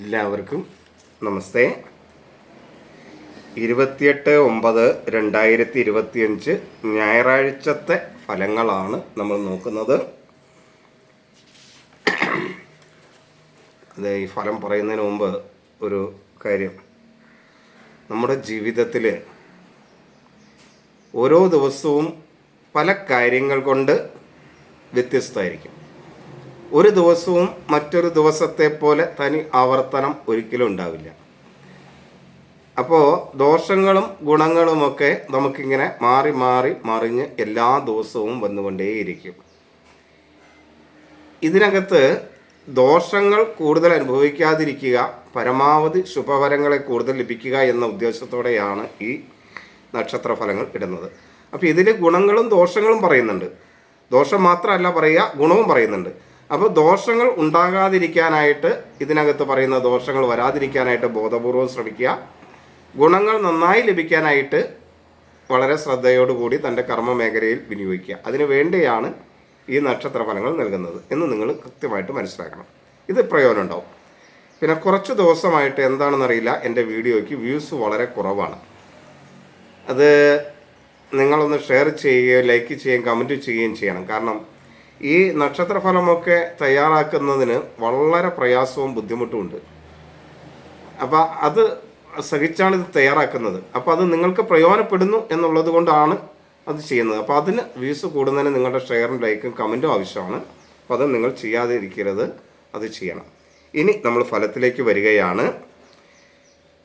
എല്ലാവർക്കും നമസ്തേ. ഇരുപത്തിയെട്ട് ഒമ്പത് രണ്ടായിരത്തി ഇരുപത്തിയഞ്ച് ഞായറാഴ്ചത്തെ ഫലങ്ങളാണ് നമ്മൾ നോക്കുന്നത്. അതെ ഈ ഫലം പറയുന്നതിന് മുമ്പ് ഒരു കാര്യം. നമ്മുടെ ജീവിതത്തിൽ ഓരോ ദിവസവും പല കാര്യങ്ങൾ കൊണ്ട് വ്യത്യസ്തമായിരിക്കും. ഒരു ദിവസവും മറ്റൊരു ദിവസത്തെ പോലെ തനി ആവർത്തനം ഒരിക്കലും ഉണ്ടാവില്ല. അപ്പോൾ ദോഷങ്ങളും ഗുണങ്ങളുമൊക്കെ നമുക്കിങ്ങനെ മാറി മാറി മറിഞ്ഞ് എല്ലാ ദിവസവും വന്നുകൊണ്ടേയിരിക്കും. ഇതിനകത്ത് ദോഷങ്ങൾ കൂടുതൽ അനുഭവിക്കാതിരിക്കുക പരമാവധി ശുഭഫലങ്ങളെ കൂടുതൽ ലഭിക്കുക എന്ന ഉദ്ദേശത്തോടെയാണ് ഈ നക്ഷത്ര ഫലങ്ങൾ ഇടുന്നത്. അപ്പോൾ ഇതിൽ ഗുണങ്ങളും ദോഷങ്ങളും പറയുന്നുണ്ട്. ദോഷം മാത്രമല്ല പറയുക ഗുണവും പറയുന്നുണ്ട്. അപ്പോൾ ദോഷങ്ങൾ ഉണ്ടാകാതിരിക്കാനായിട്ട് ഇതിനകത്ത് പറയുന്ന ദോഷങ്ങൾ വരാതിരിക്കാനായിട്ട് ബോധപൂർവം ശ്രമിക്കുക. ഗുണങ്ങൾ നന്നായി ലഭിക്കാനായിട്ട് വളരെ ശ്രദ്ധയോടുകൂടി തന്റെ കർമ്മ മേഖലയിൽ വിനിയോഗിക്കുക. അതിനു വേണ്ടിയാണ് ഈ നക്ഷത്ര ഫലങ്ങൾ നൽകുന്നത് എന്ന് നിങ്ങൾ കൃത്യമായിട്ട് മനസ്സിലാക്കണം. ഇത് പ്രയോജനം ഉണ്ടാവും. പിന്നെ കുറച്ച് ദിവസമായിട്ട് എന്താണെന്നറിയില്ല. എന്റെ വീഡിയോയ്ക്ക് വ്യൂസ് വളരെ കുറവാണ്. അത് നിങ്ങളൊന്ന് ഷെയർ ചെയ്യുകയോ ലൈക്ക് ചെയ്യുകയും കമന്റ് ചെയ്യുകയും ചെയ്യണം. കാരണം ഈ നക്ഷത്രഫലമൊക്കെ തയ്യാറാക്കുന്നതിന് വളരെ പ്രയാസവും ബുദ്ധിമുട്ടുമുണ്ട്. അപ്പോൾ അത് സഹിച്ചാണ് ഇത് തയ്യാറാക്കുന്നത്. അപ്പോൾ അത് നിങ്ങൾക്ക് പ്രയോജനപ്പെടുന്നു എന്നുള്ളത് കൊണ്ടാണ് അത് ചെയ്യുന്നത്. അപ്പോൾ അതിന് വ്യൂസ് കൂടുന്നതിന് നിങ്ങളുടെ ഷെയറും ലൈക്കും കമന്റും ആവശ്യമാണ്. അപ്പോൾ അത് നിങ്ങൾ ചെയ്യാതെ ഇരിക്കരുത് അത് ചെയ്യണം. ഇനി നമ്മൾ ഫലത്തിലേക്ക് വരികയാണ്.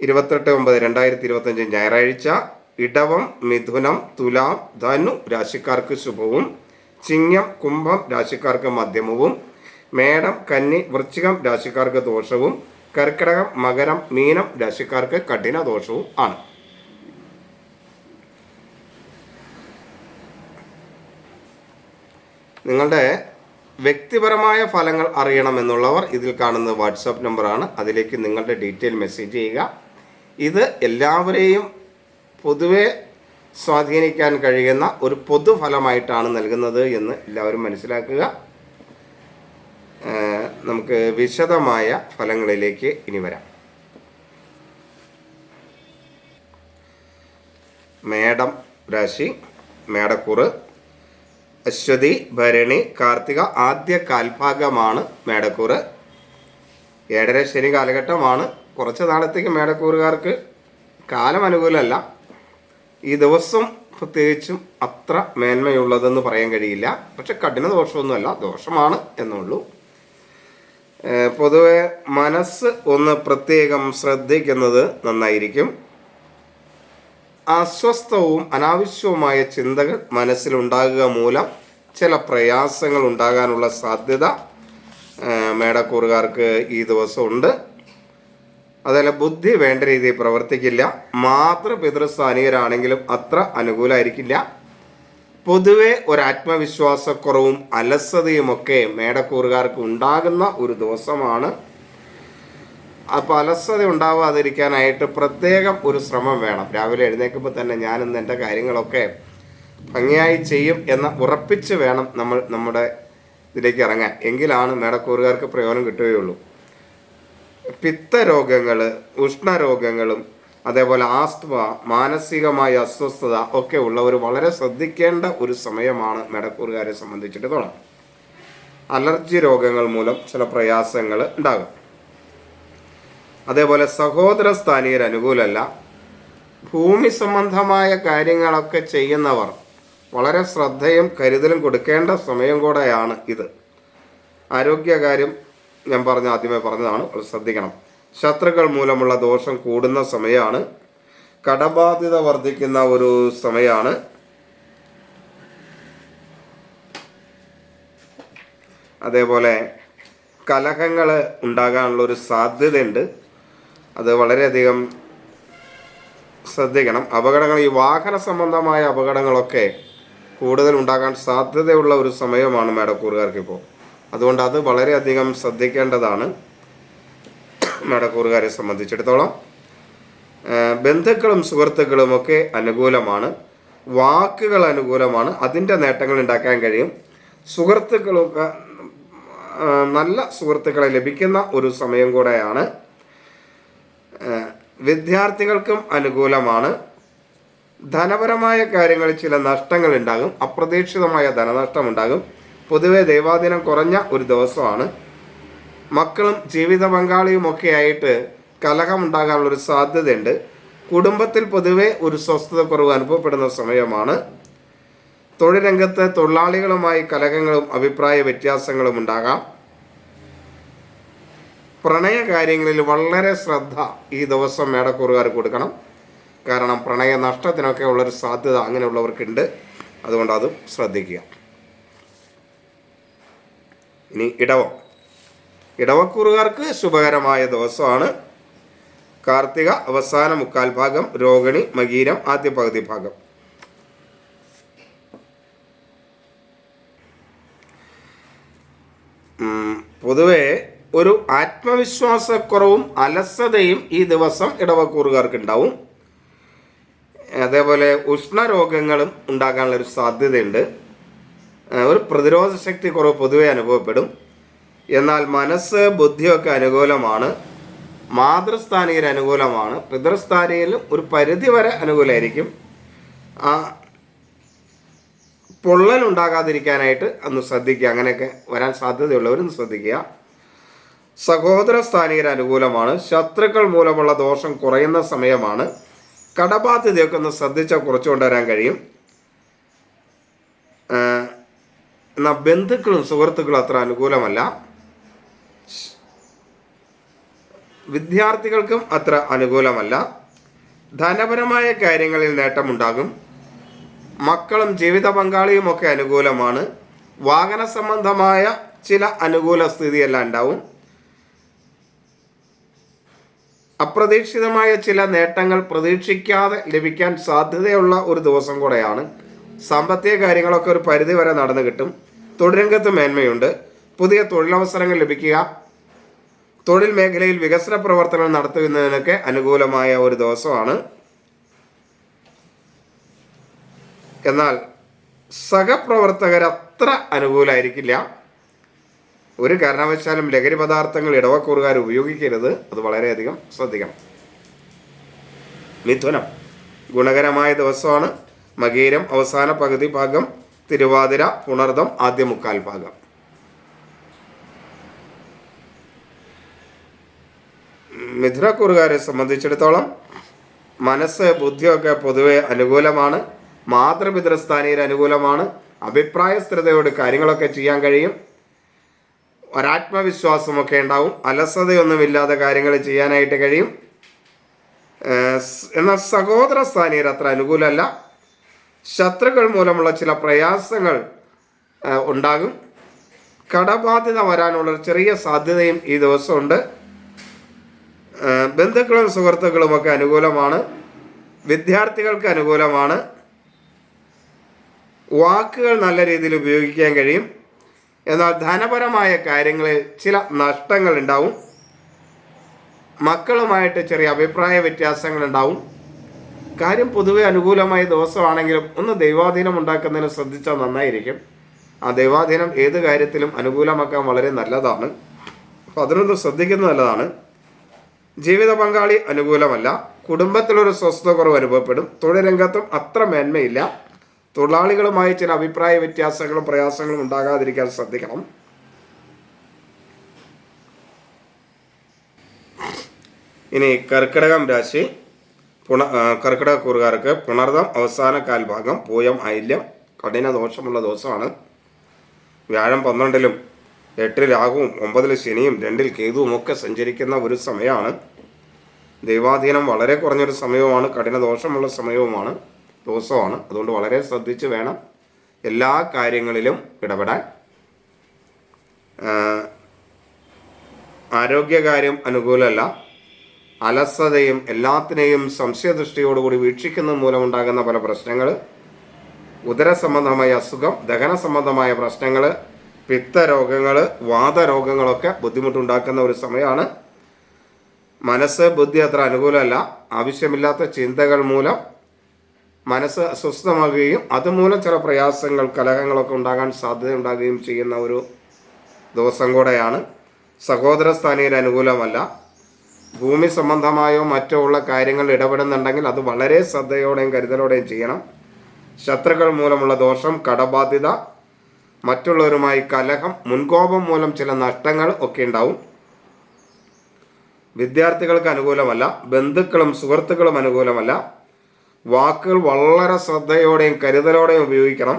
ഇരുപത്തെട്ട് ഒമ്പത് രണ്ടായിരത്തി ഇരുപത്തഞ്ച് ഞായറാഴ്ച ഇടവം മിഥുനം തുലാം ധനു രാശിക്കാർക്ക് ശുഭവും ചിങ്ങം കുംഭം രാശിക്കാർക്ക് മധ്യമവും മേടം കന്നി വൃശ്ചികം രാശിക്കാർക്ക് ദോഷവും കർക്കിടകം മകരം മീനം രാശിക്കാർക്ക് കഠിന ദോഷവും ആണ്. നിങ്ങളുടെ വ്യക്തിപരമായ ഫലങ്ങൾ അറിയണമെന്നുള്ളവർ ഇതിൽ കാണുന്ന വാട്സാപ്പ് നമ്പറാണ്. അതിലേക്ക് നിങ്ങളുടെ ഡീറ്റെയിൽ മെസ്സേജ് ചെയ്യുക. ഇത് എല്ലാവരെയും പൊതുവെ സ്വാധീനിക്കാൻ കഴിയുന്ന ഒരു പൊതുഫലമായിട്ടാണ് നൽകുന്നത് എന്ന് എല്ലാവരും മനസ്സിലാക്കുക. നമുക്ക് വിശദമായ ഫലങ്ങളിലേക്ക് ഇനി വരാം. മേടം രാശി മേടക്കൂറ് അശ്വതി ഭരണി കാർത്തിക ആദ്യ കാൽഭാഗമാണ് മേടക്കൂറ്. ഏഴര ശനി കാലഘട്ടമാണ്. കുറച്ച് നാളത്തേക്ക് മേടക്കൂറുകാർക്ക് കാലം അനുകൂലമല്ല. ഈ ദിവസം പ്രത്യേകിച്ചും അത്ര മേന്മയുള്ളതെന്ന് പറയാൻ കഴിയില്ല. പക്ഷെ കഠിന ദോഷമൊന്നുമല്ല ദോഷമാണ് എന്നുള്ളൂ. പൊതുവെ മനസ്സ് ഒന്ന് പ്രത്യേകം ശ്രദ്ധിക്കുന്നത് നന്നായിരിക്കും. അസ്വസ്ഥവും അനാവശ്യവുമായ ചിന്തകൾ മനസ്സിലുണ്ടാകുക മൂലം ചില പ്രയാസങ്ങൾ ഉണ്ടാകാനുള്ള സാധ്യത മേടക്കൂറുകാർക്ക് ഈ ദിവസം ഉണ്ട് അതുപോലെ ബുദ്ധി വേണ്ട രീതിയിൽ പ്രവർത്തിക്കില്ല. മാതൃപിതൃസ്ഥാനീയരാണെങ്കിലും അത്ര അനുകൂലമായിരിക്കില്ല പൊതുവെ ഒരു ആത്മവിശ്വാസക്കുറവും അലസതയും ഒക്കെ മേടക്കൂറുകാർക്ക് ഉണ്ടാകുന്ന ഒരു ദിവസമാണ്. അപ്പോൾ അലസത ഉണ്ടാവാതിരിക്കാനായിട്ട് പ്രത്യേകം ഒരു ശ്രമം വേണം. രാവിലെ എഴുന്നേൽക്കുമ്പോൾ തന്നെ ഞാനിന്ന് എന്റെ കാര്യങ്ങളൊക്കെ ഭംഗിയായി ചെയ്യും എന്ന് ഉറപ്പിച്ച് വേണം നമ്മൾ നമ്മുടെ ഇതിലേക്ക് ഇറങ്ങാൻ. എങ്കിലാണ് മേടക്കൂറുകാർക്ക് പ്രയോജനം കിട്ടുകയുള്ളൂ. പിത്തരോഗങ്ങൾ ഉഷ്ണരോഗങ്ങളും അതേപോലെ ആസ്ത്മ മാനസികമായ അസ്വസ്ഥത ഒക്കെ ഉള്ളവർ വളരെ ശ്രദ്ധിക്കേണ്ട ഒരു സമയമാണ് മേടക്കൂറുകാരെ സംബന്ധിച്ചിടത്തോളം. അലർജി രോഗങ്ങൾ മൂലം ചില പ്രയാസങ്ങൾ ഉണ്ടാകും. അതേപോലെ സഹോദര സ്ഥാനീയർ അനുകൂലമല്ല ഭൂമി സംബന്ധമായ കാര്യങ്ങളൊക്കെ ചെയ്യുന്നവർ വളരെ ശ്രദ്ധയും കരുതലും കൊടുക്കേണ്ട സമയം കൂടെയാണ് ഇത്. ആരോഗ്യകാര്യം ഞാൻ പറഞ്ഞ ആദ്യമേ പറഞ്ഞതാണ്. അത് ശ്രദ്ധിക്കണം. ശത്രുക്കൾ മൂലമുള്ള ദോഷം കൂടുന്ന സമയമാണ് കടബാധ്യത വർദ്ധിക്കുന്ന ഒരു സമയമാണ് അതേപോലെ കലഹങ്ങൾ ഉണ്ടാകാനുള്ള ഒരു സാധ്യതയുണ്ട്. അത് വളരെയധികം ശ്രദ്ധിക്കണം. അപകടങ്ങൾ ഈ വാഹന സംബന്ധമായ അപകടങ്ങളൊക്കെ കൂടുതൽ ഉണ്ടാകാൻ സാധ്യതയുള്ള ഒരു സമയമാണ് മേടക്കൂറുകാർക്ക് ഇപ്പോൾ അതുകൊണ്ട് അത് വളരെയധികം ശ്രദ്ധിക്കേണ്ടതാണ്. മേടക്കൂറുകാരെ സംബന്ധിച്ചിടത്തോളം. ബന്ധുക്കളും സുഹൃത്തുക്കളും ഒക്കെ അനുകൂലമാണ്. വാക്കുകൾ അനുകൂലമാണ്. അതിന്റെ നേട്ടങ്ങൾ ഉണ്ടാക്കാൻ കഴിയും. സുഹൃത്തുക്കളൊക്കെ നല്ല സുഹൃത്തുക്കളെ ലഭിക്കുന്ന ഒരു സമയം കൂടെയാണ്. വിദ്യാർത്ഥികൾക്കും അനുകൂലമാണ്. ധനപരമായ കാര്യങ്ങളിൽ ചില നഷ്ടങ്ങൾ ഉണ്ടാകും. അപ്രതീക്ഷിതമായ ധനനഷ്ടം ഉണ്ടാകും. പൊതുവെ ദൈവാദിനം കുറഞ്ഞ ഒരു ദിവസമാണ്. മക്കളും ജീവിത പങ്കാളിയും ഒക്കെ ആയിട്ട് കലഹമുണ്ടാകാനുള്ള ഒരു സാധ്യതയുണ്ട്. കുടുംബത്തിൽ പൊതുവെ ഒരു സ്വസ്ഥത കുറവ് അനുഭവപ്പെടുന്ന സമയമാണ്. തൊഴിൽ രംഗത്ത് തൊഴിലാളികളുമായി കലഹങ്ങളും അഭിപ്രായ വ്യത്യാസങ്ങളും ഉണ്ടാകാം. പ്രണയ കാര്യങ്ങളിൽ വളരെ ശ്രദ്ധ ഈ ദിവസം മേടക്കൂറുകാർ കൊടുക്കണം. കാരണം പ്രണയ നഷ്ടത്തിനൊക്കെ ഉള്ളൊരു സാധ്യത അങ്ങനെയുള്ളവർക്കുണ്ട്. അതുകൊണ്ട് അതും ശ്രദ്ധിക്കുക. ഇനി ഇടവം. ഇടവക്കൂറുകാർക്ക് ശുഭകരമായ ദിവസമാണ്. കാർത്തിക അവസാന മുക്കാൽ ഭാഗം രോഹിണി മകീരം ആദ്യ പകുതി ഭാഗം. പൊതുവെ ഒരു ആത്മവിശ്വാസക്കുറവും അലസതയും ഈ ദിവസം ഇടവക്കൂറുകാർക്ക് ഉണ്ടാവും അതേപോലെ ഉഷ്ണരോഗങ്ങളും ഉണ്ടാകാനുള്ളൊരു സാധ്യതയുണ്ട്. ഒരു പ്രതിരോധ ശക്തി കുറവ് പൊതുവെ അനുഭവപ്പെടും. എന്നാൽ മനസ്സ് ബുദ്ധിയൊക്കെ അനുകൂലമാണ്. മാതൃസ്ഥാനീയർ അനുകൂലമാണ്. പിതൃസ്ഥാനീയയിലും ഒരു പരിധി വരെ അനുകൂലമായിരിക്കും. ആ പൊള്ളൽ ഉണ്ടാകാതിരിക്കാനായിട്ട് അന്ന് ശ്രദ്ധിക്കുക. അങ്ങനെയൊക്കെ വരാൻ സാധ്യതയുള്ളവരും ശ്രദ്ധിക്കുക. സഹോദര സ്ഥാനീയർ അനുകൂലമാണ്. ശത്രുക്കൾ മൂലമുള്ള ദോഷം കുറയുന്ന സമയമാണ്. കടബാധ്യതയൊക്കെ ഒന്ന് ശ്രദ്ധിച്ചാൽ കുറച്ചു കൊണ്ടുവരാൻ കഴിയും. എന്നാൽ ബന്ധുക്കളും സുഹൃത്തുക്കളും അത്ര അനുകൂലമല്ല. വിദ്യാർത്ഥികൾക്കും അത്ര അനുകൂലമല്ല. ധനപരമായ കാര്യങ്ങളിൽ നേട്ടമുണ്ടാകും. മക്കളും ജീവിത പങ്കാളിയും ഒക്കെ അനുകൂലമാണ്. വാഹന സംബന്ധമായ ചില അനുകൂല സ്ഥിതിയെല്ലാം ഉണ്ടാവും. അപ്രതീക്ഷിതമായ ചില നേട്ടങ്ങൾ പ്രതീക്ഷിക്കാതെ ലഭിക്കാൻ സാധ്യതയുള്ള ഒരു ദിവസം കൂടെയാണ്. സാമ്പത്തിക കാര്യങ്ങളൊക്കെ ഒരു പരിധി വരെ നടന്നു കിട്ടും. തൊഴിൽരംഗത്ത് മേന്മയുണ്ട് പുതിയ തൊഴിലവസരങ്ങൾ ലഭിക്കുക. തൊഴിൽ മേഖലയിൽ വികസന പ്രവർത്തനങ്ങൾ നടത്തുന്നതിനൊക്കെ അനുകൂലമായ ഒരു ദിവസമാണ്. എന്നാൽ സഹപ്രവർത്തകർ അത്ര അനുകൂലമായിരിക്കില്ല ഒരു കാരണവശാലും ലഹരി പദാർത്ഥങ്ങൾ ഇടവക്കൂറുകാർ ഉപയോഗിക്കരുത്. അത് വളരെയധികം ശ്രദ്ധിക്കണം. മിഥുനം. ഗുണകരമായ ദിവസമാണ്. മകീരം അവസാന പകുതി ഭാഗം. തിരുവാതിര പുണർദം ആദ്യ മുക്കാൽ ഭാഗം. മിഥുനക്കൂറുകാരെ സംബന്ധിച്ചിടത്തോളം മനസ്സ് ബുദ്ധിയൊക്കെ പൊതുവെ അനുകൂലമാണ് മാതൃപിതൃസ്ഥാനീയർ അനുകൂലമാണ് അഭിപ്രായ സ്ഥിരതയോട് കാര്യങ്ങളൊക്കെ ചെയ്യാൻ കഴിയും ഒരാത്മവിശ്വാസമൊക്കെ ഉണ്ടാവും അലസതയൊന്നുമില്ലാതെ കാര്യങ്ങൾ ചെയ്യാനായിട്ട് കഴിയും. എന്നാൽ സഹോദര സ്ഥാനീയർ അത്ര അനുകൂലമല്ല. ശത്രുക്കൾ മൂലമുള്ള ചില പ്രയാസങ്ങൾ ഉണ്ടാകും. കടബാധ്യത വരാനുള്ള ചെറിയ സാധ്യതയും ഈ ദിവസമുണ്ട്. ബന്ധുക്കളും സുഹൃത്തുക്കളും ഒക്കെ അനുകൂലമാണ്. വിദ്യാർത്ഥികൾക്ക് അനുകൂലമാണ്. വാക്കുകൾ നല്ല രീതിയിൽ ഉപയോഗിക്കാൻ കഴിയും. എന്നാൽ ധനപരമായ കാര്യങ്ങളിൽ ചില നഷ്ടങ്ങൾ ഉണ്ടാവും മക്കളുമായിട്ട് ചെറിയ അഭിപ്രായ വ്യത്യാസങ്ങൾ ഉണ്ടാവും കാര്യം പൊതുവെ അനുകൂലമായ ദിവസമാണെങ്കിലും ഒന്ന് ദൈവാധീനം ഉണ്ടാക്കുന്നതിന് ശ്രദ്ധിച്ചാൽ നന്നായിരിക്കും. ആ ദൈവാധീനം ഏത് കാര്യത്തിലും അനുകൂലമാക്കാൻ വളരെ നല്ലതാണ്. അപ്പോൾ അതിനൊന്ന് ശ്രദ്ധിക്കുന്നത് നല്ലതാണ്. ജീവിത പങ്കാളി അനുകൂലമല്ല. കുടുംബത്തിലൊരു സ്വസ്ഥത കുറവ് അനുഭവപ്പെടും. തൊഴിൽ അത്ര മേന്മയില്ല. തൊഴിലാളികളുമായി ചില അഭിപ്രായ വ്യത്യാസങ്ങളും പ്രയാസങ്ങളും ഉണ്ടാകാതിരിക്കാൻ ശ്രദ്ധിക്കണം. ഇനി കർക്കിടകം രാശി. പുണ ആ, കർക്കിടക കൂറുകാർക്ക് പുണർദം അവസാന കാൽഭാഗം പൂയം ഐല്യം കഠിന ദോഷമുള്ള ദിവസമാണ്. വ്യാഴം പന്ത്രണ്ടിലും എട്ടിൽ രാഹുവും ഒമ്പതിൽ ശനിയും രണ്ടിൽ കേതുവും ഒക്കെ സഞ്ചരിക്കുന്ന ഒരു സമയമാണ്. ദൈവാധീനം വളരെ കുറഞ്ഞൊരു സമയവുമാണ് കഠിന ദോഷമുള്ള സമയവുമാണ് ദിവസമാണ്. അതുകൊണ്ട് വളരെ ശ്രദ്ധിച്ച് വേണം എല്ലാ കാര്യങ്ങളിലും ഇടപെടാൻ. ആരോഗ്യകാര്യം അനുകൂലമല്ല. അലസതയും എല്ലാത്തിനെയും സംശയദൃഷ്ടിയോടുകൂടി വീക്ഷിക്കുന്നത് മൂലമുണ്ടാകുന്ന പല പ്രശ്നങ്ങൾ ഉദര സംബന്ധമായ അസുഖം ദഹന സംബന്ധമായ പ്രശ്നങ്ങൾ പിത്തരോഗങ്ങൾ വാതരോഗങ്ങളൊക്കെ ബുദ്ധിമുട്ടുണ്ടാക്കുന്ന ഒരു സമയമാണ് മനസ്സ് ബുദ്ധി അത്ര അനുകൂലമല്ല. ആവശ്യമില്ലാത്ത ചിന്തകൾ മൂലം മനസ്സ് അസ്വസ്ഥമാകുകയും അതുമൂലം ചില പ്രയാസങ്ങൾ കലഹങ്ങളൊക്കെ ഉണ്ടാകാൻ സാധ്യതയുണ്ടാകുകയും ചെയ്യുന്ന ഒരു ദിവസം കൂടെയാണ്. സഹോദര സ്ഥാനീയർ അനുകൂലമല്ല ഭൂമി സംബന്ധമായോ മറ്റോ ഉള്ള കാര്യങ്ങൾ ഇടപെടുന്നുണ്ടെങ്കിൽ അത് വളരെ ശ്രദ്ധയോടെയും കരുതലോടെയും ചെയ്യണം. ശത്രുക്കൾ മൂലമുള്ള ദോഷം കടബാധ്യത മറ്റുള്ളവരുമായി കലഹം മുൻകോപം മൂലം ചില നഷ്ടങ്ങൾ ഒക്കെ ഉണ്ടാവും. വിദ്യാർത്ഥികൾക്ക് അനുകൂലമല്ല ബന്ധുക്കളും സുഹൃത്തുക്കളും അനുകൂലമല്ല. വാക്കുകൾ വളരെ ശ്രദ്ധയോടെയും കരുതലോടെയും ഉപയോഗിക്കണം.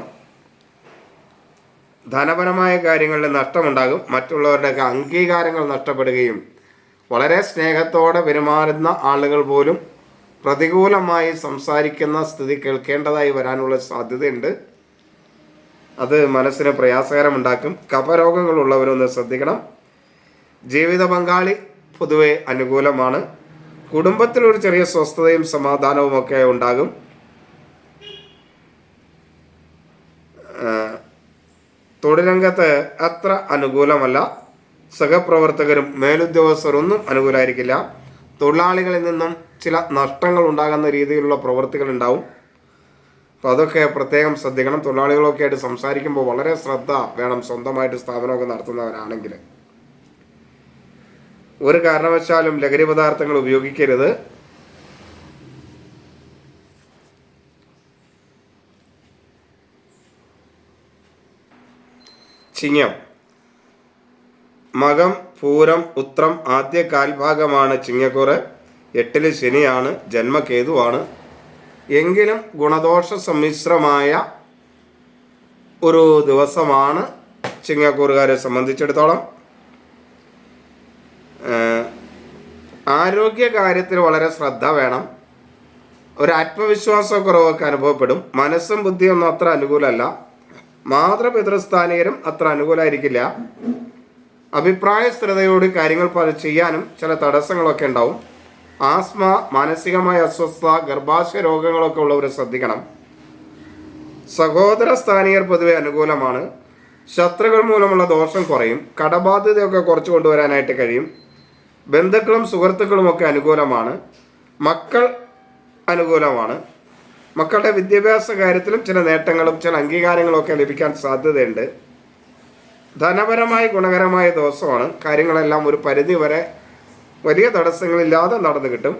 ധനപരമായ കാര്യങ്ങളിൽ നഷ്ടമുണ്ടാകും മറ്റുള്ളവരുടെയൊക്കെ അംഗീകാരങ്ങൾ നഷ്ടപ്പെടുകയും വളരെ സ്നേഹത്തോടെ പെരുമാറുന്ന ആളുകൾ പോലും പ്രതികൂലമായി സംസാരിക്കുന്ന സ്ഥിതി കേൾക്കേണ്ടതായി വരാനുള്ള സാധ്യതയുണ്ട്. അത് മനസ്സിന് പ്രയാസകരമുണ്ടാക്കും. കഫരോഗങ്ങളുള്ളവരൊന്ന് ശ്രദ്ധിക്കണം. ജീവിത പങ്കാളി പൊതുവെ അനുകൂലമാണ്. കുടുംബത്തിൽ ഒരു ചെറിയ സ്വസ്ഥതയും സമാധാനവും ഒക്കെ ഉണ്ടാകും. തൊഴിലംഗത്ത് അത്ര അനുകൂലമല്ല. സഹപ്രവർത്തകരും മേലുദ്യോഗസ്ഥരൊന്നും അനുകൂലമായിരിക്കില്ല തൊഴിലാളികളിൽ നിന്നും ചില നഷ്ടങ്ങൾ ഉണ്ടാകുന്ന രീതിയിലുള്ള പ്രവൃത്തികൾ ഉണ്ടാവും അപ്പോൾ അതൊക്കെ പ്രത്യേകം ശ്രദ്ധിക്കണം. തൊഴിലാളികളൊക്കെ ആയിട്ട് സംസാരിക്കുമ്പോൾ വളരെ ശ്രദ്ധ വേണം സ്വന്തമായിട്ട് സ്ഥാപനമൊക്കെ നടത്തുന്നവരാണെങ്കിൽ. ഒരു കാരണവശാലും ലഹരി പദാർത്ഥങ്ങൾ ഉപയോഗിക്കരുത്. ചിങ്ങം. മകം പൂരം ഉത്രം ആദ്യ കാൽഭാഗമാണ് ചിങ്ങക്കുറ്. എട്ടിൽ ശനിയാണ് ജന്മകേതുവാണ്. എങ്കിലും ഗുണദോഷ സമ്മിശ്രമായ ഒരു ദിവസമാണ് ചിങ്ങക്കൂറുകാരെ സംബന്ധിച്ചിടത്തോളം. ആരോഗ്യ കാര്യത്തിൽ വളരെ ശ്രദ്ധ വേണം. ഒരു ആത്മവിശ്വാസക്കുറവൊക്കെ അനുഭവപ്പെടും. മനസ്സും ബുദ്ധിയൊന്നും അത്ര അനുകൂലമല്ല മാതൃപിതൃസ്ഥാനീയരും അത്ര അനുകൂലമായിരിക്കില്ല അഭിപ്രായ സ്ഥിരതയോട് കാര്യങ്ങൾ ചെയ്യാനും ചില തടസ്സങ്ങളൊക്കെ ഉണ്ടാവും. ആസ്മ മാനസികമായ അസ്വസ്ഥ ഗർഭാശയ രോഗങ്ങളൊക്കെ ഉള്ളവർ ശ്രദ്ധിക്കണം. സഹോദര സ്ഥാനീയർ പൊതുവെ അനുകൂലമാണ്. ശത്രുക്കൾ മൂലമുള്ള ദോഷം കുറയും. കടബാധ്യതയൊക്കെ കുറച്ച് കൊണ്ടുവരാനായിട്ട് കഴിയും. ബന്ധുക്കളും സുഹൃത്തുക്കളും ഒക്കെ അനുകൂലമാണ്. മക്കൾ അനുകൂലമാണ്. മക്കളുടെ വിദ്യാഭ്യാസ കാര്യത്തിലും ചില നേട്ടങ്ങളും ചില അംഗീകാരങ്ങളും ഒക്കെ ലഭിക്കാൻ സാധ്യതയുണ്ട്. ധനപരമായി ഗുണകരമായ ദിവസമാണ്. കാര്യങ്ങളെല്ലാം ഒരു പരിധി വരെ വലിയ തടസ്സങ്ങളില്ലാതെ നടന്നു കിട്ടും.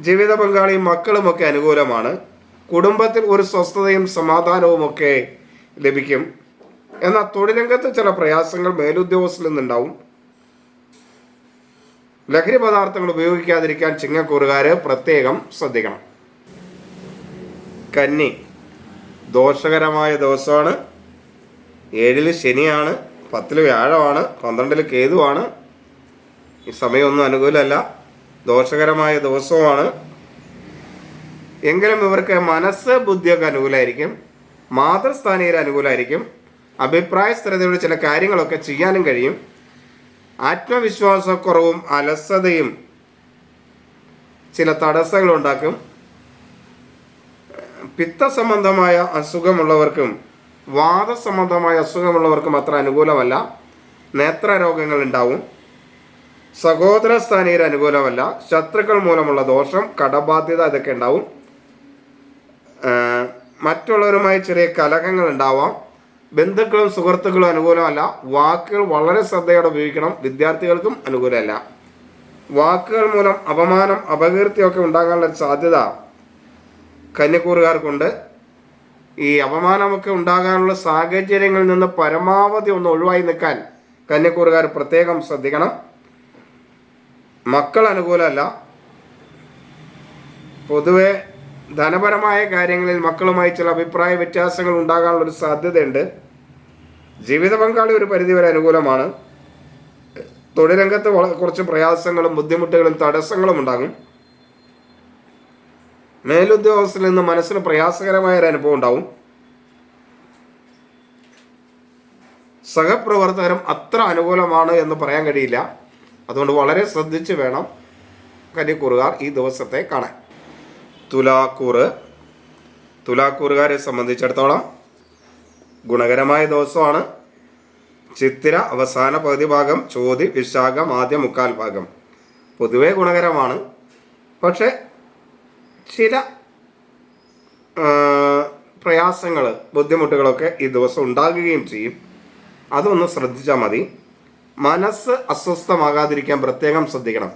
ജീവിത പങ്കാളിയും മക്കളുമൊക്കെ അനുകൂലമാണ്. കുടുംബത്തിൽ ഒരു സ്വസ്ഥതയും സമാധാനവും ഒക്കെ ലഭിക്കും. എന്നാൽ തൊഴിലംഗത്ത് ചില പ്രയാസങ്ങൾ മേലുദ്യോഗസ്ഥരിൽ നിന്നുണ്ടാവും. ലഹരി പദാർത്ഥങ്ങൾ ഉപയോഗിക്കാതിരിക്കാൻ ചിങ്ങക്കൂറുകാർ പ്രത്യേകം ശ്രദ്ധിക്കണം. കന്നി ദോഷകരമായ ദിവസമാണ്. ഏഴിൽ ശനിയാണ് പത്തിൽ വ്യാഴമാണ് പന്ത്രണ്ടിൽ കേതുവാണ്. ഈ സമയമൊന്നും അനുകൂലമല്ല. ദോഷകരമായ ദിവസവുമാണ്. എങ്കിലും ഇവർക്ക് മനസ്സ് ബുദ്ധിയൊക്കെ അനുകൂലമായിരിക്കും മാതൃസ്ഥാനീയർ അനുകൂലമായിരിക്കും അഭിപ്രായ സ്ഥിരതയുടെ ചില കാര്യങ്ങളൊക്കെ ചെയ്യാനും കഴിയും. ആത്മവിശ്വാസക്കുറവും അലസതയും ചില തടസ്സങ്ങളുണ്ടാക്കും. പിത്തസംബന്ധമായ അസുഖമുള്ളവർക്കും വാദസംബന്ധമായ അസുഖമുള്ളവർക്ക് അത്ര അനുകൂലമല്ല നേത്രരോഗങ്ങൾ ഉണ്ടാവും. സഹോദര സ്ഥാനീയർ അനുകൂലമല്ല ശത്രുക്കൾ മൂലമുള്ള ദോഷം കടബാധ്യത ഇതൊക്കെ ഉണ്ടാവും. മറ്റുള്ളവരുമായി ചെറിയ കലഹങ്ങൾ ഉണ്ടാവാം. ബന്ധുക്കളും സുഹൃത്തുക്കളും അനുകൂലമല്ല. വാക്കുകൾ വളരെ ശ്രദ്ധയോടെ ഉപയോഗിക്കണം. വിദ്യാർത്ഥികൾക്കും അനുകൂലമല്ല. വാക്കുകൾ മൂലം അപമാനം അപകീർത്തിയൊക്കെ ഉണ്ടാകാനുള്ള സാധ്യത കന്യക്കൂറുകാർക്കുണ്ട് ഈ അപമാനമൊക്കെ ഉണ്ടാകാനുള്ള സാഹചര്യങ്ങളിൽ നിന്ന് പരമാവധി ഒന്ന് ഒഴിവായി നിൽക്കാൻ കന്യക്കൂറുകാർ പ്രത്യേകം ശ്രദ്ധിക്കണം. മക്കൾ അനുകൂലമല്ല. പൊതുവെ ധനപരമായ കാര്യങ്ങളിൽ മക്കളുമായി ചില അഭിപ്രായ വ്യത്യാസങ്ങൾ ഉണ്ടാകാനുള്ള ഒരു സാധ്യതയുണ്ട്. ജീവിത പങ്കാളി ഒരു പരിധിവരെ അനുകൂലമാണ്. തൊഴിലംഗത്ത് കുറച്ച് പ്രയാസങ്ങളും ബുദ്ധിമുട്ടുകളും തടസ്സങ്ങളും ഉണ്ടാകും. മേലുദ്യോഗസ്ഥരിൽ നിന്ന് മനസ്സിന് പ്രയാസകരമായ ഒരു അനുഭവം ഉണ്ടാവും. സഹപ്രവർത്തകരും അത്ര അനുകൂലമാണ് എന്ന് പറയാൻ കഴിയില്ല. അതുകൊണ്ട് വളരെ ശ്രദ്ധിച്ച് വേണം കന്നിക്കൂറുകാർ ഈ ദിവസത്തെ കാണാൻ. തുലാക്കൂറ്. തുലാക്കൂറുകാരെ സംബന്ധിച്ചിടത്തോളം ഗുണകരമായ ദിവസമാണ്. ചിത്തിര അവസാന പകുതി ഭാഗം ചോതി വിശാഖം ആദ്യ മുക്കാൽ ഭാഗം. പൊതുവേ ഗുണകരമാണ്. പക്ഷേ ചില പ്രയാസങ്ങൾ ബുദ്ധിമുട്ടുകളൊക്കെ ഈ ദിവസം ഉണ്ടാകുകയും ചെയ്യും. അതൊന്ന് ശ്രദ്ധിച്ചാൽ മതി. മനസ്സ് അസ്വസ്ഥമാകാതിരിക്കാൻ പ്രത്യേകം ശ്രദ്ധിക്കണം.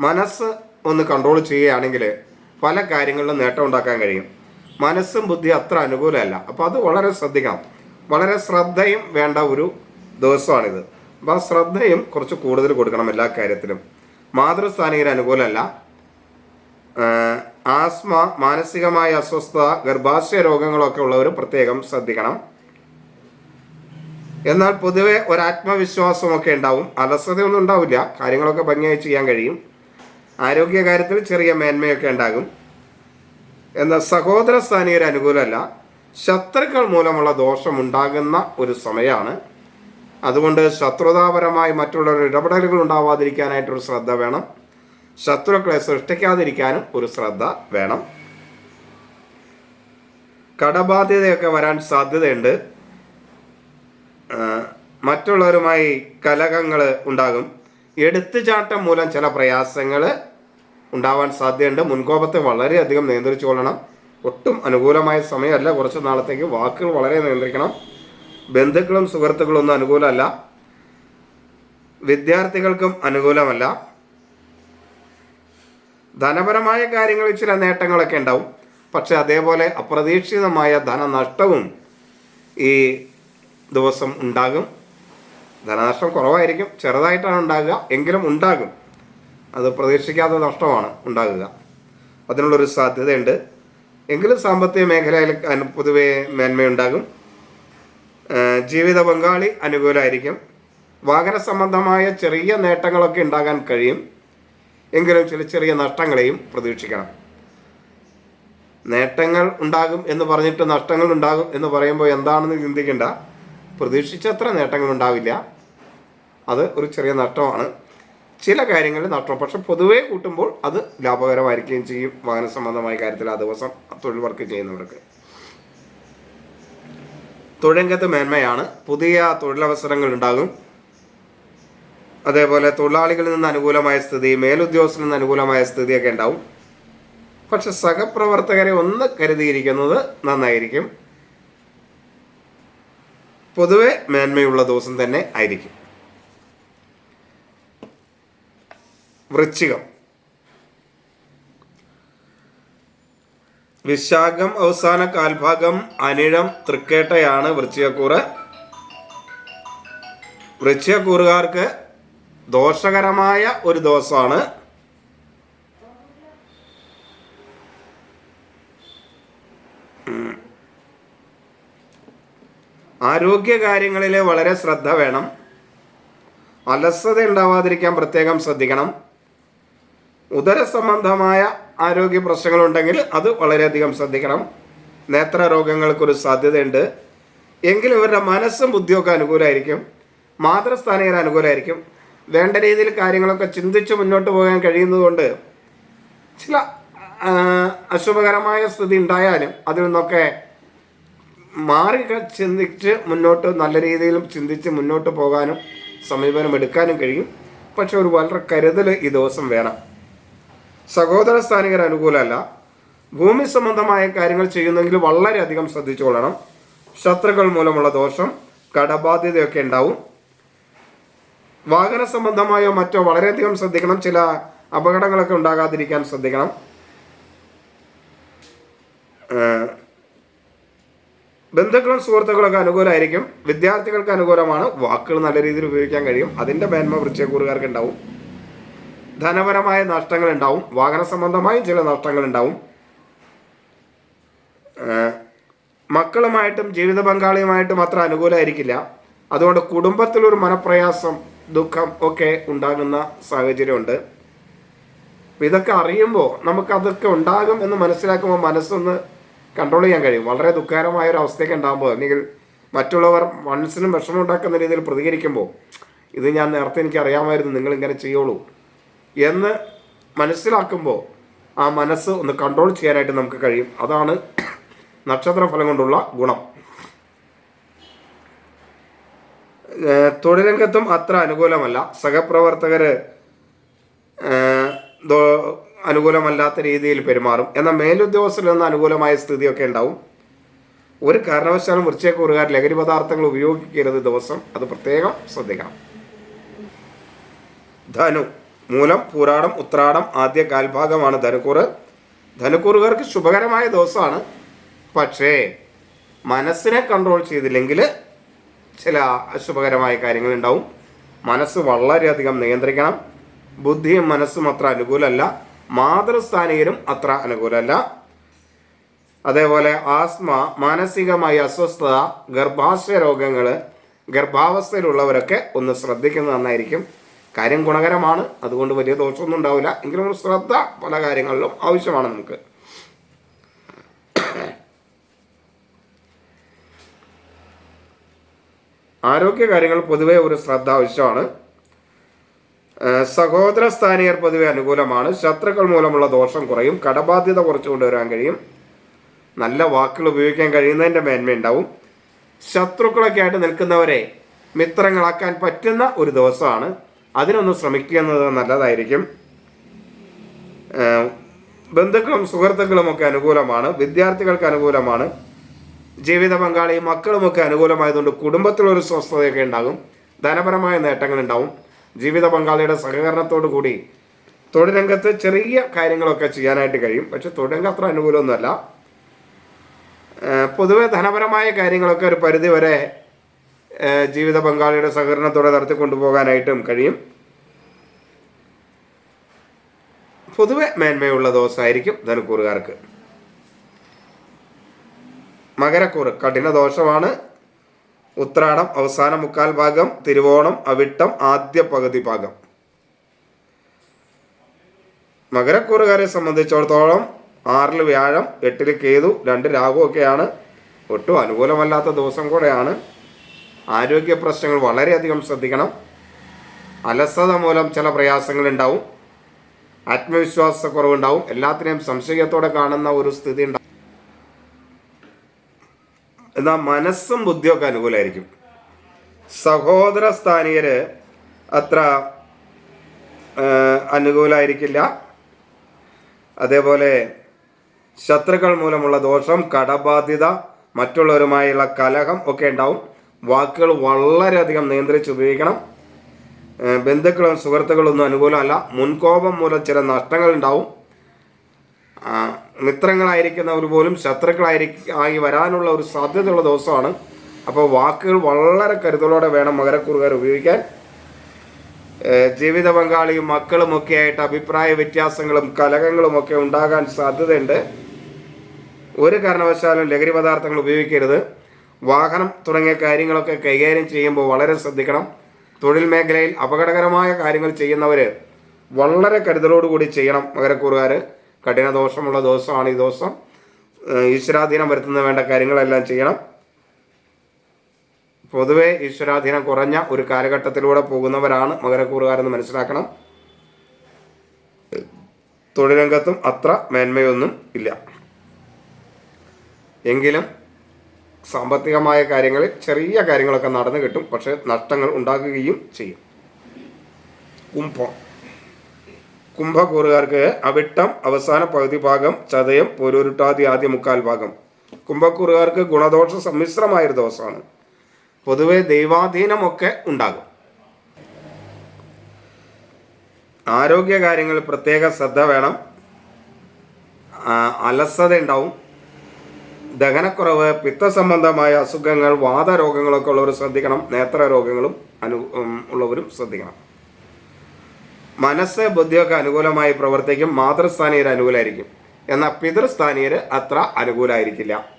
മനസ്സ് ഒന്ന് കൺട്രോൾ ചെയ്യുകയാണെങ്കിൽ പല കാര്യങ്ങളിലും നേട്ടം ഉണ്ടാക്കാൻ കഴിയും. മനസ്സും ബുദ്ധി അത്ര അനുകൂലമല്ല. അപ്പോൾ അത് വളരെ ശ്രദ്ധിക്കണം. വളരെ ശ്രദ്ധയും വേണ്ട ഒരു ദിവസമാണിത്. അപ്പോൾ ശ്രദ്ധയും കുറച്ച് കൂടുതൽ കൊടുക്കണം എല്ലാ കാര്യത്തിലും. മാതൃസ്ഥാനികന് അനുകൂലമല്ല. ആസ്മ മാനസികമായ അസ്വസ്ഥത ഗർഭാശയ രോഗങ്ങളൊക്കെ ഉള്ളവർ പ്രത്യേകം ശ്രദ്ധിക്കണം. എന്നാൽ പൊതുവെ ഒരു ആത്മവിശ്വാസമൊക്കെ ഉണ്ടാവും. അലസതയൊന്നും ഉണ്ടാവില്ല. കാര്യങ്ങളൊക്കെ ഭംഗിയായി ചെയ്യാൻ കഴിയും. ആരോഗ്യ കാര്യത്തിൽ ചെറിയ മേന്മയൊക്കെ ഉണ്ടാകും. എന്നാൽ സഹോദര സ്ഥാനീയർ അനുകൂലമല്ല. ശത്രുക്കൾ മൂലമുള്ള ദോഷം ഉണ്ടാകുന്ന ഒരു സമയമാണ് അതുകൊണ്ട് ശത്രുതാപരമായി മറ്റുള്ളവരുടെ ഇടപെടലുകൾ ഉണ്ടാവാതിരിക്കാനായിട്ടൊരു ശ്രദ്ധ വേണം. ശത്രുക്കളെ സൃഷ്ടിക്കാതിരിക്കാനും ഒരു ശ്രദ്ധ വേണം. കടബാധ്യതയൊക്കെ വരാൻ സാധ്യതയുണ്ട്. മറ്റുള്ളവരുമായി കലഹങ്ങൾ ഉണ്ടാകും. എടുത്തുചാട്ടം മൂലം ചില പ്രയാസങ്ങൾ ഉണ്ടാവാൻ സാധ്യതയുണ്ട്. മുൻകോപത്തെ വളരെയധികം നിയന്ത്രിച്ചു കൊള്ളണം ഒട്ടും അനുകൂലമായ സമയമല്ല. കുറച്ച് നാളത്തേക്ക് വാക്കുകൾ വളരെ നിയന്ത്രിക്കണം. ബന്ധുക്കളും സുഹൃത്തുക്കളും ഒന്നും അനുകൂലമല്ല. വിദ്യാർത്ഥികൾക്കും അനുകൂലമല്ല. ധനപരമായ കാര്യങ്ങളിൽ ചില നേട്ടങ്ങളൊക്കെ ഉണ്ടാവും. പക്ഷെ അതേപോലെ അപ്രതീക്ഷിതമായ ധനനഷ്ടവും ഈ ദിവസം ഉണ്ടാകും. ധനനഷ്ടം കുറവായിരിക്കും ചെറുതായിട്ടാണ് ഉണ്ടാകുക എങ്കിലും ഉണ്ടാകും. അത് പ്രതീക്ഷിക്കാത്ത നഷ്ടമാണ് ഉണ്ടാകുക. അതിനുള്ളൊരു സാധ്യതയുണ്ട്. എങ്കിലും സാമ്പത്തിക മേഖലയിൽ പൊതുവെ മേന്മയുണ്ടാകും. ജീവിത പങ്കാളി അനുകൂലമായിരിക്കും വാഹന സംബന്ധമായ ചെറിയ നേട്ടങ്ങളൊക്കെ ഉണ്ടാകാൻ കഴിയും. എങ്കിലും ചില ചെറിയ നഷ്ടങ്ങളെയും പ്രതീക്ഷിക്കണം. നേട്ടങ്ങൾ ഉണ്ടാകും എന്ന് പറഞ്ഞിട്ട് നഷ്ടങ്ങൾ ഉണ്ടാകും എന്ന് പറയുമ്പോൾ എന്താണെന്ന് ചിന്തിക്കേണ്ട. പ്രതീക്ഷിച്ചത്ര നേട്ടങ്ങൾ ഉണ്ടാവില്ല. അത് ഒരു ചെറിയ നഷ്ടമാണ്. ചില കാര്യങ്ങളിൽ നഷ്ടം. പക്ഷെ പൊതുവേ കൂട്ടുമ്പോൾ അത് ലാഭകരമായിരിക്കുകയും ചെയ്യും. വാഹന സംബന്ധമായ കാര്യത്തിൽ ആ ദിവസം തൊഴിൽ വർക്ക് ചെയ്യുന്നവർക്ക്. തൊഴിലംഗത്ത് മേന്മയാണ്. പുതിയ തൊഴിലവസരങ്ങൾ ഉണ്ടാകും. അതേപോലെ തൊഴിലാളികളിൽ നിന്ന് അനുകൂലമായ സ്ഥിതി മേലുദ്യോഗസ്ഥരിൽ നിന്ന് അനുകൂലമായ സ്ഥിതിയൊക്കെ ഉണ്ടാവും. പക്ഷെ സഹപ്രവർത്തകരെ ഒന്ന് കരുതിയിരിക്കുന്നത് നന്നായിരിക്കും. പൊതുവെ മേന്മയുള്ള ദിവസം തന്നെ ആയിരിക്കും. വൃശ്ചികം. വിശാഖം അവസാന കാൽഭാഗം അനിഴം തൃക്കേട്ടയാണ് വൃശ്ചികക്കൂറ്. വൃശ്ചികക്കൂറുകാർക്ക് ദോഷകരമായ ഒരു ദിവസമാണ്. ആരോഗ്യ കാര്യങ്ങളിൽ വളരെ ശ്രദ്ധ വേണം. അലസത ഉണ്ടാവാതിരിക്കാൻ പ്രത്യേകം ശ്രദ്ധിക്കണം. ഉദര സംബന്ധമായ ആരോഗ്യ പ്രശ്നങ്ങളുണ്ടെങ്കിൽ അത് വളരെയധികം ശ്രദ്ധിക്കണം. നേത്ര രോഗങ്ങൾക്കൊരു സാധ്യതയുണ്ട്. എങ്കിലും ഇവരുടെ മനസ്സും ബുദ്ധിയൊക്കെ അനുകൂലമായിരിക്കും. മാതൃസ്ഥാനികർ അനുകൂലമായിരിക്കും. വേണ്ട രീതിയിൽ കാര്യങ്ങളൊക്കെ ചിന്തിച്ച് മുന്നോട്ട് പോകാൻ കഴിയുന്നതുകൊണ്ട് ചില അശുഭകരമായ സ്ഥിതി ഉണ്ടായാലും അതിൽ നിന്നൊക്കെ മാറി ചിന്തിച്ച് മുന്നോട്ട് നല്ല രീതിയിലും ചിന്തിച്ച് മുന്നോട്ട് പോകാനും സമീപനം എടുക്കാനും കഴിയും. പക്ഷെ ഒരു വളരെ കരുതൽ ഈ ദിവസം വേണം. സഹോദര സ്ഥാനികർ അനുകൂലമല്ല. ഭൂമി സംബന്ധമായ കാര്യങ്ങൾ ചെയ്യുന്നെങ്കിൽ വളരെയധികം ശ്രദ്ധിച്ചുകൊള്ളണം. ശത്രുക്കൾ മൂലമുള്ള ദോഷം കടബാധ്യതയൊക്കെ ഉണ്ടാവും. വാഹന സംബന്ധമായോ മറ്റോ വളരെയധികം ശ്രദ്ധിക്കണം. ചില അപകടങ്ങളൊക്കെ ഉണ്ടാകാതിരിക്കാൻ ശ്രദ്ധിക്കണം. ബന്ധുക്കളും സുഹൃത്തുക്കളൊക്കെ അനുകൂലമായിരിക്കും. വിദ്യാർത്ഥികൾക്ക് അനുകൂലമാണ്. വാക്കുകൾ നല്ല രീതിയിൽ ഉപയോഗിക്കാൻ കഴിയും. അതിന്റെ മേന്മ വൃക്ഷക്കൂറുകാർക്ക് ഉണ്ടാവും ധനപരമായ നഷ്ടങ്ങൾ ഉണ്ടാവും വാഹന സംബന്ധമായും ചില നഷ്ടങ്ങൾ ഉണ്ടാവും മക്കളുമായിട്ടും ജീവിത പങ്കാളിയുമായിട്ടും അത്ര അനുകൂലമായിരിക്കില്ല. അതുകൊണ്ട് കുടുംബത്തിലൊരു മനപ്രയാസം ദുഃഖം ഒക്കെ ഉണ്ടാകുന്ന സാഹചര്യമുണ്ട്. ഇതൊക്കെ അറിയുമ്പോൾ നമുക്കതൊക്കെ ഉണ്ടാകും എന്ന് മനസ്സിലാക്കുമ്പോൾ മനസ്സൊന്ന് കൺട്രോൾ ചെയ്യാൻ കഴിയും. വളരെ ദുഃഖകരമായ ഒരു അവസ്ഥയൊക്കെ ഉണ്ടാകുമ്പോൾ അല്ലെങ്കിൽ മറ്റുള്ളവർ മനസ്സിനും വിഷമം ഉണ്ടാക്കുന്ന രീതിയിൽ പ്രതികരിക്കുമ്പോൾ ഇത് ഞാൻ നേരത്തെ എനിക്ക് അറിയാമായിരുന്നു നിങ്ങൾ ഇങ്ങനെ ചെയ്യുള്ളൂ എന്ന് മനസ്സിലാക്കുമ്പോൾ ആ മനസ്സ് ഒന്ന് കൺട്രോൾ ചെയ്യാനായിട്ട് നമുക്ക് കഴിയും. അതാണ് നക്ഷത്രഫലം കൊണ്ടുള്ള ഗുണം. ഏഹ് തൊഴിലംഗത്തും അത്ര അനുകൂലമല്ല. സഹപ്രവർത്തകർ അനുകൂലമല്ലാത്ത രീതിയിൽ പെരുമാറും. എന്നാൽ മേലുദ്യോഗസ്ഥരിൽ നിന്ന് അനുകൂലമായ സ്ഥിതിയൊക്കെ ഉണ്ടാവും. ഒരു കാരണവശാലും വൃശ്ചയക്കൂറുകാർ ലഹരി പദാർത്ഥങ്ങൾ ഉപയോഗിക്കരുത് ദിവസം. അത് പ്രത്യേകം ശ്രദ്ധിക്കണം. ധനു. മൂലം പൂരാടം ഉത്രാടം ആദ്യ കാൽഭാഗമാണ് ധനുക്കൂറ്. ധനുക്കൂറുകാർക്ക് ശുഭകരമായ ദിവസമാണ്. പക്ഷേ മനസ്സിനെ കൺട്രോൾ ചെയ്തില്ലെങ്കിൽ ചില അശുഭകരമായ കാര്യങ്ങളുണ്ടാവും. മനസ്സ് വളരെയധികം നിയന്ത്രിക്കണം. ബുദ്ധിയും മനസ്സും അത്ര അനുകൂലമല്ല. മാതൃസ്ഥാനീയരും അത്ര അനുകൂലമല്ല. അതേപോലെ ആസ്മ മാനസികമായ അസ്വസ്ഥത ഗർഭാശയ രോഗങ്ങൾ ഗർഭാവസ്ഥയിലുള്ളവരൊക്കെ ഒന്ന് ശ്രദ്ധിക്കുന്നത് നന്നായിരിക്കും. കാര്യം ഗുണകരമാണ്. അതുകൊണ്ട് വലിയ ദോഷമൊന്നും ഉണ്ടാവില്ല. എങ്കിലും ഒരു ശ്രദ്ധ പല കാര്യങ്ങളിലും ആവശ്യമാണ് നമുക്ക്. ആരോഗ്യ കാര്യങ്ങൾ പൊതുവെ ഒരു ശ്രദ്ധ ആവശ്യമാണ്. സഹോദര സ്ഥാനീയർ പൊതുവെ അനുകൂലമാണ്. ശത്രുക്കൾ മൂലമുള്ള ദോഷം കുറയും. കടബാധ്യത കുറച്ചു കൊണ്ടുവരാൻ കഴിയും. നല്ല വാക്കുകൾ ഉപയോഗിക്കാൻ കഴിയുന്നതിന്റെ മേന്മയുണ്ടാവും ശത്രുക്കളൊക്കെ ആയിട്ട് നിൽക്കുന്നവരെ മിത്രങ്ങളാക്കാൻ പറ്റുന്ന ഒരു ദിവസമാണ്. അതിനൊന്ന് ശ്രമിക്കുന്നത് നല്ലതായിരിക്കും. ബന്ധുക്കളും സുഹൃത്തുക്കളും ഒക്കെ അനുകൂലമാണ്. വിദ്യാർത്ഥികൾക്ക് അനുകൂലമാണ്. ജീവിത പങ്കാളിയും മക്കളുമൊക്കെ അനുകൂലമായതുകൊണ്ട് കുടുംബത്തിലൊരു സ്വസ്ഥതയൊക്കെ ഉണ്ടാകും. ധനപരമായ നേട്ടങ്ങൾ ഉണ്ടാവും ജീവിത പങ്കാളിയുടെ സഹകരണത്തോടു കൂടി തൊഴിലംഗത്ത് ചെറിയ കാര്യങ്ങളൊക്കെ ചെയ്യാനായിട്ട് കഴിയും. പക്ഷെ തൊഴിലംഗം അത്ര അനുകൂലമൊന്നുമല്ല. പൊതുവെ ധനപരമായ കാര്യങ്ങളൊക്കെ ഒരു പരിധി വരെ ജീവിത പങ്കാളിയുടെ സഹകരണത്തോടെ നടത്തി കൊണ്ടുപോകാനായിട്ടും കഴിയും. പൊതുവെ മേന്മയുള്ള ദിവസമായിരിക്കും ധനുക്കൂറുകാർക്ക്. മകരക്കൂറ്. കഠിനദോഷമാണ്. ഉത്രാടം അവസാന മുക്കാൽ ഭാഗം തിരുവോണം അവിട്ടം ആദ്യ പകുതി ഭാഗം. മകരക്കൂറുകാരെ സംബന്ധിച്ചിടത്തോളം ആറിൽ വ്യാഴം എട്ടിൽ കേതു രണ്ട് രാഹു ഒക്കെയാണ്. ഒട്ടും അനുകൂലമല്ലാത്ത ദിവസം കൂടെയാണ്. ആരോഗ്യ പ്രശ്നങ്ങൾ വളരെയധികം ശ്രദ്ധിക്കണം. അലസത മൂലം ചില പ്രയാസങ്ങൾ ഉണ്ടാവും. ആത്മവിശ്വാസക്കുറവുണ്ടാവും. എല്ലാത്തിനെയും സംശയത്തോടെ കാണുന്ന ഒരു സ്ഥിതി ഉണ്ടാവും. എന്നാൽ മനസ്സും ബുദ്ധിയൊക്കെ അനുകൂലമായിരിക്കും സഹോദര സ്ഥാനീയര് അത്ര അനുകൂലമായിരിക്കില്ല അതേപോലെ ശത്രുക്കൾ മൂലമുള്ള ദോഷം കടബാധ്യത മറ്റുള്ളവരുമായുള്ള കലഹം ഒക്കെ ഉണ്ടാവും. വാക്കുകൾ വളരെയധികം നിയന്ത്രിച്ച് ഉപയോഗിക്കണം. ബന്ധുക്കളും സുഹൃത്തുക്കളൊന്നും അനുകൂലമല്ല. മുൻകോപം മൂലം ചില നഷ്ടങ്ങൾ ഉണ്ടാവും. മിത്രങ്ങളായിരിക്കുന്നവർ പോലും ശത്രുക്കളായി ആയി വരാനുള്ള ഒരു സാധ്യതയുള്ള ദിവസമാണ്. അപ്പോൾ വാക്കുകൾ വളരെ കരുതലോടെ വേണം മകരക്കുറുകാർ ഉപയോഗിക്കാൻ. ജീവിത പങ്കാളിയും മക്കളും ഒക്കെ ആയിട്ട് അഭിപ്രായ വ്യത്യാസങ്ങളും കലഹങ്ങളും ഒക്കെ ഉണ്ടാകാൻ സാധ്യതയുണ്ട്. ഒരു കാരണവശാലും ലഹരി പദാർത്ഥങ്ങൾ ഉപയോഗിക്കരുത്. വാഹനം തുടങ്ങിയ കാര്യങ്ങളൊക്കെ കൈകാര്യം ചെയ്യുമ്പോൾ വളരെ ശ്രദ്ധിക്കണം. തൊഴിൽ മേഖലയിൽ അപകടകരമായ കാര്യങ്ങൾ ചെയ്യുന്നവർ വളരെ കരുതലോടുകൂടി ചെയ്യണം മകരക്കൂറുകാർ കഠിന ദോഷമുള്ള ദിവസമാണ് ഈ ദിവസം. ഈശ്വരാധീനം വരുത്തുന്ന വേണ്ട കാര്യങ്ങളെല്ലാം ചെയ്യണം. പൊതുവേ ഈശ്വരാധീനം കുറഞ്ഞ ഒരു കാലഘട്ടത്തിലൂടെ പോകുന്നവരാണ് മകരക്കൂറുകാരെന്ന് മനസ്സിലാക്കണം. തൊഴിലംഗത്തും അത്ര മേന്മയൊന്നും ഇല്ല. എങ്കിലും സാമ്പത്തികമായ കാര്യങ്ങളിൽ ചെറിയ കാര്യങ്ങളൊക്കെ നടന്നു കിട്ടും. പക്ഷേ നഷ്ടങ്ങൾ ഉണ്ടാകുകയും ചെയ്യും. കുംഭം. കുംഭക്കൂറുകാർക്ക് അവിട്ടം അവസാന പകുതി ഭാഗം ചതയം പൊരുരുട്ടാതി ആദ്യ മുക്കാൽ ഭാഗം. കുംഭക്കൂറുകാർക്ക് ഗുണദോഷ സമ്മിശ്രമായൊരു ദിവസമാണ്. പൊതുവെ ദൈവാധീനമൊക്കെ ഉണ്ടാകും. ആരോഗ്യ കാര്യങ്ങളിൽ പ്രത്യേക ശ്രദ്ധ വേണം. അലസത ഉണ്ടാവും. ദഹനക്കുറവ് പിത്തസംബന്ധമായ അസുഖങ്ങൾ വാതരോഗങ്ങളൊക്കെ ഉള്ളവർ ശ്രദ്ധിക്കണം. നേത്ര രോഗങ്ങളും അനു ഉള്ളവരും ശ്രദ്ധിക്കണം. മനസ്സ് ബുദ്ധിയൊക്കെ അനുകൂലമായി പ്രവർത്തിക്കും മാതൃസ്ഥാനീയർ അനുകൂലമായിരിക്കും എന്നാൽ പിതൃസ്ഥാനീയർ അത്ര അനുകൂലമായിരിക്കില്ല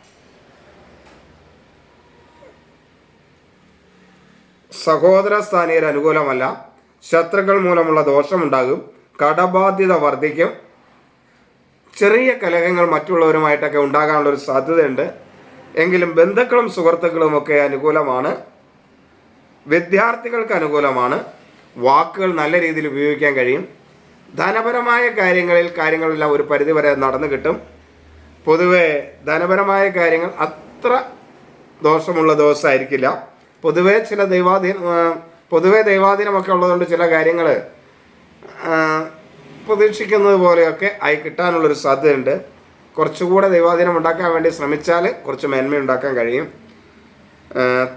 സഹോദര സ്ഥാനീയർ അനുകൂലമല്ല. ശത്രുക്കൾ മൂലമുള്ള ദോഷമുണ്ടാകും. കടബാധ്യത വർദ്ധിക്കും. ചെറിയ കലഹങ്ങൾ മറ്റുള്ളവരുമായിട്ടൊക്കെ ഉണ്ടാകാനുള്ളൊരു സാധ്യതയുണ്ട്. എങ്കിലും ബന്ധുക്കളും സുഹൃത്തുക്കളും ഒക്കെ അനുകൂലമാണ്. വിദ്യാർത്ഥികൾക്ക് അനുകൂലമാണ്. വാക്കുകൾ നല്ല രീതിയിൽ ഉപയോഗിക്കാൻ കഴിയും. ധനപരമായ കാര്യങ്ങളിൽ കാര്യങ്ങളെല്ലാം ഒരു പരിധിവരെ നടന്നു കിട്ടും. പൊതുവെ ധനപരമായ കാര്യങ്ങൾ അത്ര ദോഷമുള്ള ദിവസമായിരിക്കില്ല. പൊതുവെ ചില ദൈവാധീന പൊതുവെ ദൈവാധീനമൊക്കെ ഉള്ളതുകൊണ്ട് ചില കാര്യങ്ങൾ പ്രതീക്ഷിക്കുന്നത് പോലെയൊക്കെ ആയി കിട്ടാനുള്ളൊരു സാധ്യതയുണ്ട്. കുറച്ചുകൂടെ ദൈവാധീനം ഉണ്ടാക്കാൻ വേണ്ടി ശ്രമിച്ചാൽ കുറച്ച് മേന്മ ഉണ്ടാക്കാൻ കഴിയും.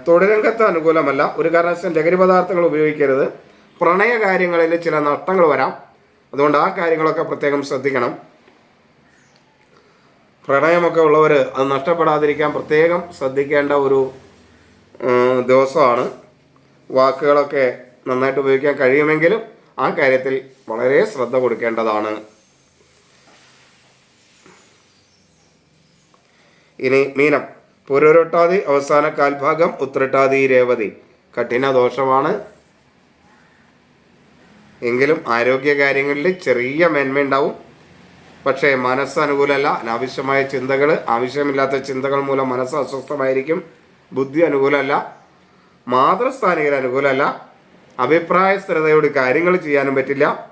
തൊഴിലംഗത്ത് അനുകൂലമല്ല. ഒരു കാരണവശാലും ലഹരി പദാർത്ഥങ്ങൾ ഉപയോഗിക്കരുത്. പ്രണയ കാര്യങ്ങളിൽ ചില നഷ്ടങ്ങൾ വരാം. അതുകൊണ്ട് ആ കാര്യങ്ങളൊക്കെ പ്രത്യേകം ശ്രദ്ധിക്കണം. പ്രണയമൊക്കെ ഉള്ളവർ അത് നഷ്ടപ്പെടാതിരിക്കാൻ പ്രത്യേകം ശ്രദ്ധിക്കേണ്ട ഒരു ദിവസമാണ്. വാക്കുകളൊക്കെ നന്നായിട്ട് ഉപയോഗിക്കാൻ കഴിയുമെങ്കിലും ആ കാര്യത്തിൽ വളരെ ശ്രദ്ധ കൊടുക്കേണ്ടതാണ്. ഇനി മീനം. പുരൊരൊട്ടാതി അവസാന കാൽഭാഗം ഉത്രട്ടാതി രേവതി. കഠിന ദോഷമാണ് എങ്കിലും ആരോഗ്യ കാര്യങ്ങളിൽ ചെറിയ മേന്മയുണ്ടാവും. പക്ഷേ മനസ്സ് അനുകൂലമല്ല അനാവശ്യമായ ചിന്തകൾ ആവശ്യമില്ലാത്ത ചിന്തകൾ മൂലം മനസ്സ് അസ്വസ്ഥമായിരിക്കും. ബുദ്ധി അനുകൂലമല്ല. മാതൃസ്ഥാനികർ അനുകൂലമല്ല. അഭിപ്രായ സ്ഥിരതയോട് കാര്യങ്ങൾ ചെയ്യാനും പറ്റില്ല.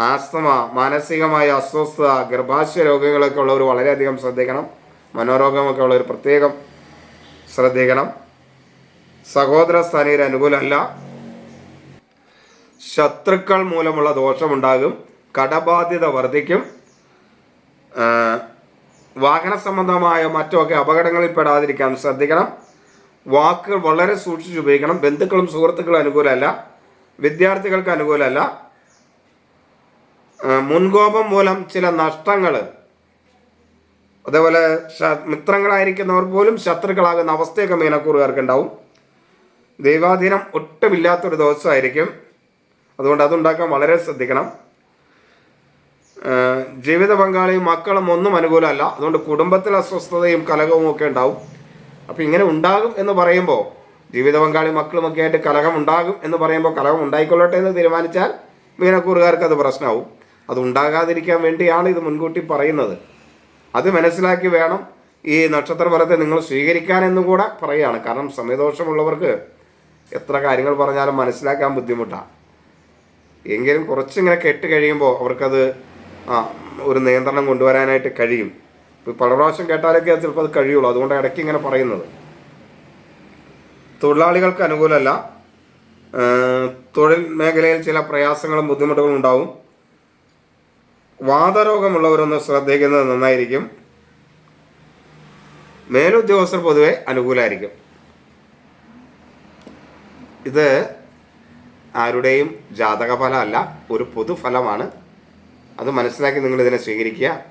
ആസ്തമ മാനസികമായ അസ്വസ്ഥത ഗർഭാശയ രോഗങ്ങളൊക്കെ ഉള്ളവർ വളരെയധികം ശ്രദ്ധിക്കണം. മനോരോഗമൊക്കെ ഉള്ളവർ പ്രത്യേകം ശ്രദ്ധിക്കണം. സഹോദര സ്ഥാനീയർ അനുകൂലമല്ല. ശത്രുക്കൾ മൂലമുള്ള ദോഷമുണ്ടാകും. കടബാധ്യത വർദ്ധിക്കും. വാഹന സംബന്ധമായ മറ്റുമൊക്കെ അപകടങ്ങളിൽ പെടാതിരിക്കാൻ ശ്രദ്ധിക്കണം. വാക്കുകൾ വളരെ സൂക്ഷിച്ച് ഉപയോഗിക്കണം. ബന്ധുക്കളും സുഹൃത്തുക്കളും അനുകൂലമല്ല. വിദ്യാർത്ഥികൾക്ക് അനുകൂലമല്ല. മുൻകോപം മൂലം ചില നഷ്ടങ്ങൾ. അതേപോലെ മിത്രങ്ങളായിരിക്കുന്നവർ പോലും ശത്രുക്കളാകുന്ന അവസ്ഥയൊക്കെ മീനക്കൂറുകാർക്ക് ഉണ്ടാവും ദൈവാധീനം ഒട്ടുമില്ലാത്തൊരു ദിവസമായിരിക്കും. അതുകൊണ്ട് അതുണ്ടാക്കാൻ വളരെ ശ്രദ്ധിക്കണം. ജീവിത പങ്കാളിയും മക്കളും ഒന്നും അനുകൂലമല്ല. അതുകൊണ്ട് കുടുംബത്തിൽ അസ്വസ്ഥതയും കലഹവും ഒക്കെ ഉണ്ടാവും. അപ്പോൾ ഇങ്ങനെ ഉണ്ടാകും എന്ന് പറയുമ്പോൾ ജീവിത പങ്കാളി മക്കളുമൊക്കെ ആയിട്ട് കലഹം ഉണ്ടാകും എന്ന് പറയുമ്പോൾ കലഹം ഉണ്ടായിക്കൊള്ളട്ടെ എന്ന് തീരുമാനിച്ചാൽ മീനക്കൂറുകാർക്ക് അത് പ്രശ്നമാവും. അത് ഉണ്ടാകാതിരിക്കാൻ വേണ്ടിയാണ് ഇത് മുൻകൂട്ടി പറയുന്നത്. അത് മനസ്സിലാക്കി വേണം ഈ നക്ഷത്രഫലത്തെ നിങ്ങൾ സ്വീകരിക്കാൻ എന്നും കൂടെ പറയുകയാണ്. കാരണം സമയദോഷമുള്ളവർക്ക് എത്ര കാര്യങ്ങൾ പറഞ്ഞാലും മനസ്സിലാക്കാൻ ബുദ്ധിമുട്ടാണ് എങ്കിലും കുറച്ചിങ്ങനെ കെട്ട് കഴിയുമ്പോൾ അവർക്കത് ആ ഒരു നിയന്ത്രണം കൊണ്ടുവരാനായിട്ട് കഴിയും. ഇപ്പോൾ പല പ്രാവശ്യം കേട്ടാലൊക്കെ ചിലപ്പോൾ അത് കഴിയുള്ളൂ. അതുകൊണ്ട് ഇടയ്ക്ക് ഇങ്ങനെ പറയുന്നത്. തൊഴിലാളികൾക്ക് അനുകൂലമല്ല. തൊഴിൽ മേഖലയിൽ ചില പ്രയാസങ്ങളും ബുദ്ധിമുട്ടുകളും ഉണ്ടാവും. വാതരോഗമുള്ളവരൊന്ന് ശ്രദ്ധിക്കുന്നത് നന്നായിരിക്കും. മേലുദ്യോഗസ്ഥർ പൊതുവെ അനുകൂലമായിരിക്കും. ഇത് ആരുടെയും ജാതകഫലമല്ല ഒരു പൊതുഫലമാണ്. അത് മനസ്സിലാക്കി നിങ്ങൾ ഇതിനെ സ്വീകരിക്കുക.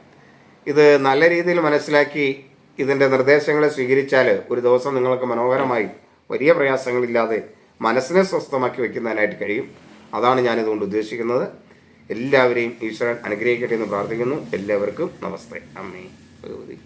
ഇത് നല്ല രീതിയിൽ മനസ്സിലാക്കി ഇതിന്റെ നിർദ്ദേശങ്ങളെ സ്വീകരിച്ചാൽ ഒരു ദിവസം നിങ്ങൾക്ക് മനോഹരമായി വലിയ പ്രയാസങ്ങളില്ലാതെ മനസ്സിനെ സ്വസ്ഥമാക്കി വയ്ക്കുന്നതിനായിട്ട് കഴിയും. അതാണ് ഞാനിതുകൊണ്ട് ഉദ്ദേശിക്കുന്നത്. എല്ലാവരെയും ഈശ്വരൻ അനുഗ്രഹിക്കട്ടെ എന്ന് പ്രാർത്ഥിക്കുന്നു. എല്ലാവർക്കും നമസ്തേ. അമ്മേ ഭഗവതി.